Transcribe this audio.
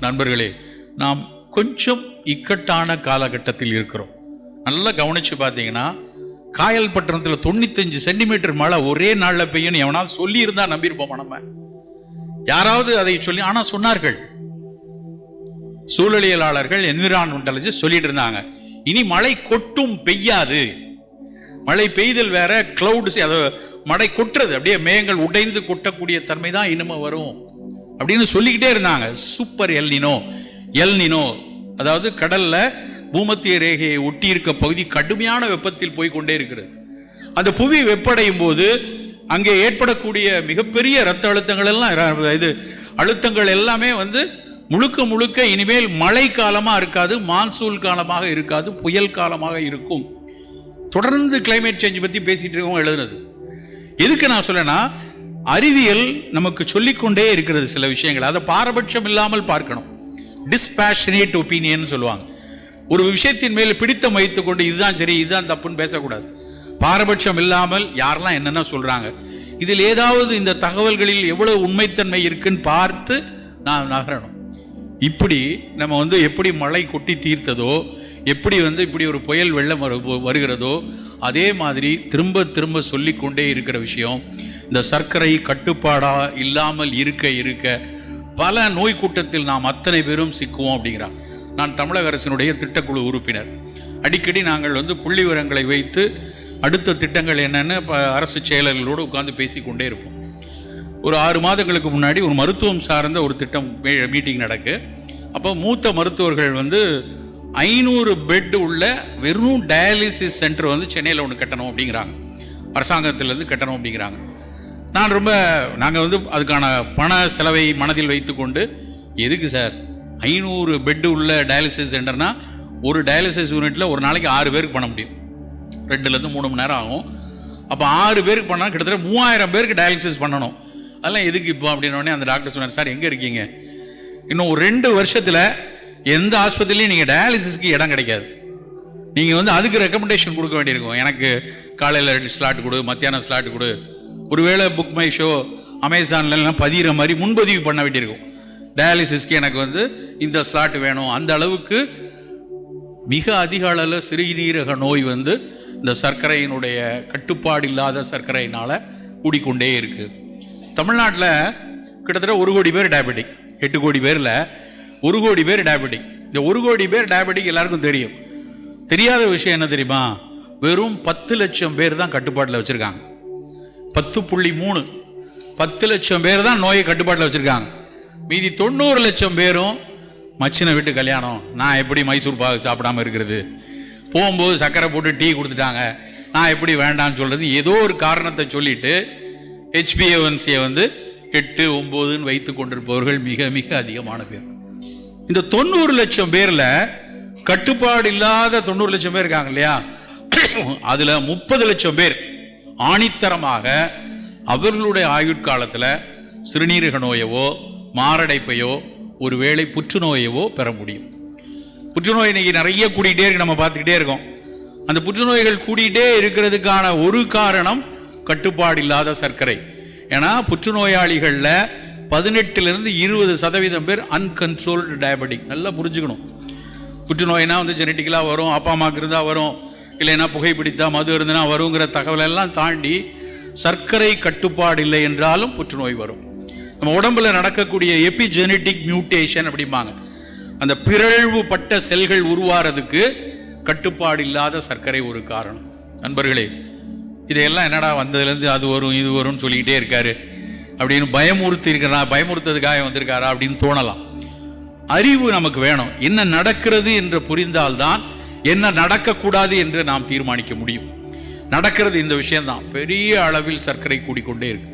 நண்பர்களே நாம் கொஞ்சம் இக்கட்டான காலகட்டத்தில் இருக்கிறோம். நல்லா கவனித்து பார்த்தீங்கன்னா காயல் பட்டணத்தில் தொண்ணூத்தஞ்சு சென்டிமீட்டர் மழை ஒரே நாளில் பெய்யணும் எவனால் சொல்லியிருந்தா நம்பியிருப்போமா நம்ம? யாராவது அதை சொல்லி ஆனால் சொன்னார்கள். சூழலியலாளர்கள் என்விரான்மெண்டலிஸ்ட் சொல்லிட்டு இருந்தாங்க. இனி மழை கொட்டும் பெய்யாது. மழை பெய்தல் வேற கிளவுட்ஸ் அதை மழை கொட்டுறது. அப்படியே மேகங்கள் உடைந்து கொட்டக்கூடிய தன்மை தான் இனிமே வரும். அப்படின்னு சொல்லிக்கிட்டே இருந்தாங்க. சூப்பர் எல்னினோ எல்னினோ அதாவது கடல்ல பூமத்திய ரேகையை ஒட்டி இருக்க பகுதி கடுமையான வெப்பத்தில் போய் கொண்டே இருக்கிறது. அந்த புவி வெப்படையும் போது அங்கே ஏற்படக்கூடிய மிகப்பெரிய ரத்த அழுத்தங்கள் எல்லாம் இது அழுத்தங்கள் எல்லாமே வந்து முழுக்க முழுக்க இனிமேல் மழை காலமாக இருக்காது மான்சூன் காலமாக இருக்காது புயல் காலமாக இருக்கும். தொடர்ந்து கிளைமேட் சேஞ்ச் பற்றி பேசிகிட்டு இருக்கவங்க எழுதுனது. எதுக்கு நான் சொல்லேன்னா அறிவியல் நமக்கு சொல்லிக்கொண்டே இருக்கிறது சில விஷயங்கள். அதை பாரபட்சம் இல்லாமல் பார்க்கணும். டிஸ்பேஷனேட் ஒப்பீனியன் சொல்லுவாங்க. ஒரு விஷயத்தின் மேல் பிடித்தம் வைத்துக் கொண்டு இதுதான் சரி இதுதான் தப்புன்னு பேசக்கூடாது. பாரபட்சம் இல்லாமல் யாரெல்லாம் என்னென்ன சொல்கிறாங்க இதில் ஏதாவது இந்த தகவல்களில் எவ்வளவு உண்மைத்தன்மை இருக்குன்னு பார்த்து நான் நகரணும். இப்படி நம்ம வந்து எப்படி மழை கொட்டி தீர்த்ததோ எப்படி வந்து இப்படி ஒரு புயல் வெள்ளம் வரு வருகிறதோ அதே மாதிரி திரும்ப திரும்ப சொல்லிக்கொண்டே இருக்கிற விஷயம் இந்த சர்க்கரை கட்டுப்பாடாக இல்லாமல் இருக்க இருக்க பல நோய் கூட்டத்தில் நாம் அத்தனை பேரும் சிக்குவோம் அப்படிங்கிறான் நான் தமிழக அரசினுடைய திட்டக்குழு உறுப்பினர். அடிக்கடி நாங்கள் வந்து புள்ளி விவரங்களை வைத்து அடுத்த திட்டங்கள் என்னென்னு இப்போ அரசு செயலர்களோடு உட்கார்ந்து பேசிக்கொண்டே இருப்போம். ஒரு ஆறு மாதங்களுக்கு முன்னாடி ஒரு மருத்துவம் சார்ந்த ஒரு திட்டம் மீட்டிங் நடக்கு. அப்போ மூத்த மருத்துவர்கள் வந்து ஐநூறு பெட் உள்ள வெறும் டயாலிசிஸ் சென்டர் வந்து சென்னையில் ஒன்று கட்டணும் அப்படிங்கிறாங்க. அரசாங்கத்திலேருந்து கட்டணும் அப்படிங்கிறாங்க. நான் ரொம்ப நாங்கள் வந்து அதுக்கான பண செலவை மனதில் வைத்துக்கொண்டு எதுக்கு சார்? ஐநூறு பெட் உள்ள டயாலிசிஸ் சென்டர்னால் ஒரு டயாலிசிஸ் யூனிட்டில் ஒரு நாளைக்கு ஆறு பேருக்கு பண்ண முடியும். ரெண்டுலேருந்து மூணு மணி நேரம் ஆகும். அப்போ ஆறு பேருக்கு பண்ணால் கிட்டத்தட்ட மூவாயிரம் பேருக்கு டயாலிசிஸ் பண்ணணும். அதெல்லாம் எதுக்கு இப்போ அப்படின்னோடனே அந்த டாக்டர் சொன்னார் சார் எங்கே இருக்கீங்க? இன்னும் ஒரு ரெண்டு வருஷத்தில் எந்த ஆஸ்பத்திரிலையும் நீங்கள் டயாலிசிஸ்க்கு இடம் கிடைக்காது. நீங்கள் வந்து அதுக்கு ரெக்கமெண்டேஷன் கொடுக்க வேண்டியிருக்கும். எனக்கு காலையில் ரெண்டு ஸ்லாட் கொடு மத்தியானம் ஸ்லாட் கொடு. ஒருவேளை புக் மை ஷோ அமேசான்லாம் பதிகிற மாதிரி முன்பதிவு பண்ண வேண்டியிருக்கும். டயாலிசிஸ்க்கு எனக்கு வந்து இந்த ஸ்லாட் வேணும். அந்த அளவுக்கு மிக அதிக அளவில் சிறுநீரக நோய் வந்து இந்த சர்க்கரையினுடைய கட்டுப்பாடு இல்லாத சர்க்கரையினால் கூடிக்கொண்டே இருக்குது தமிழ்நாட்டில் கிட்டத்தட்ட ஒரு கோடி பேர் டயபெட்டிக் எட்டு கோடி பேரில் ஒரு கோடி பேர் டயபெட்டிக் இந்த ஒரு கோடி பேர் டயபெட்டிக் எல்லாருக்கும் தெரியும். தெரியாத விஷயம் என்ன தெரியுமா? வெறும் பத்து லட்சம் பேர் தான் கட்டுப்பாட்டில் வச்சுருக்காங்க. பத்து புள்ளி மூணு. பத்து லட்சம் பேர் தான் நோயை கட்டுப்பாட்டில் வச்சுருக்காங்க. மீதி தொண்ணூறு லட்சம் பேரும் மச்சினை விட்டு கல்யாணம். நான் எப்படி மைசூர் பாகு சாப்பிடாம இருக்கிறது? போகும்போது சர்க்கரை போட்டு டீ கொடுத்துட்டாங்க. நான் எப்படி வேண்டாம்னு சொல்கிறது ஏதோ ஒரு காரணத்தை சொல்லிட்டு ஹெச்பிஏவன்சியை வந்து எட்டு ஒம்போதுன்னு வைத்து கொண்டிருப்பவர்கள் மிக மிக அதிகமான பேர். இந்த தொண்ணூறு லட்சம் பேர்ல கட்டுப்பாடு இல்லாத தொண்ணூறு லட்சம் பேர் இருக்காங்க இல்லையா? அதுல முப்பது லட்சம் பேர் ஆணித்தரமாக அவர்களுடைய ஆயுட்காலத்தில் சிறுநீரக நோயவோ மாரடைப்பையோ ஒருவேளை புற்றுநோயவோ பெற முடியும். புற்றுநோய் இன்னைக்கு நிறைய கூடிக்கிட்டே இருக்கு நம்ம பார்த்துக்கிட்டே இருக்கோம். அந்த புற்றுநோய்கள் கூடிக்கிட்டே இருக்கிறதுக்கான ஒரு காரணம் கட்டுப்பாடு இல்லாத சர்க்கரை. ஏன்னா புற்றுநோயாளிகளில் பதினெட்டுலேருந்து இருபது சதவீதம் பேர் அன்கன்ட்ரோல்டு டயபெட்டிக் நல்லா புரிஞ்சுக்கணும். புற்றுநோய்னா வந்து ஜெனட்டிக்கலாக வரும் அப்பா அம்மாவுக்கு இருந்தால் வரும் இல்லைன்னா புகைப்பிடித்தா மது இருந்துனா வருங்கிற தகவலெல்லாம் தாண்டி சர்க்கரை கட்டுப்பாடு இல்லை என்றாலும் புற்றுநோய் வரும். நம்ம உடம்புல நடக்கக்கூடிய எபிஜெனட்டிக் மியூட்டேஷன் அப்படிம்பாங்க. அந்த பிறழ்வுபட்ட செல்கள் உருவாறதுக்கு கட்டுப்பாடு இல்லாத சர்க்கரை ஒரு காரணம். நண்பர்களே இதையெல்லாம் என்னடா வந்ததுலேருந்து அது வரும் இது வரும்னு சொல்லிக்கிட்டே இருக்காரு. அப்படின்னு பயமுறுத்தி இருக்கிறா பயமுறுத்ததுக்காக வந்திருக்காரா அப்படின்னு தோணலாம். அறிவு நமக்கு வேணும். என்ன நடக்கிறது என்று புரிந்தால்தான் என்ன நடக்கக்கூடாது என்று நாம் தீர்மானிக்க முடியும். நடக்கிறது இந்த விஷயம்தான். பெரிய அளவில் சர்க்கரை கூடிக்கொண்டே இருக்கு.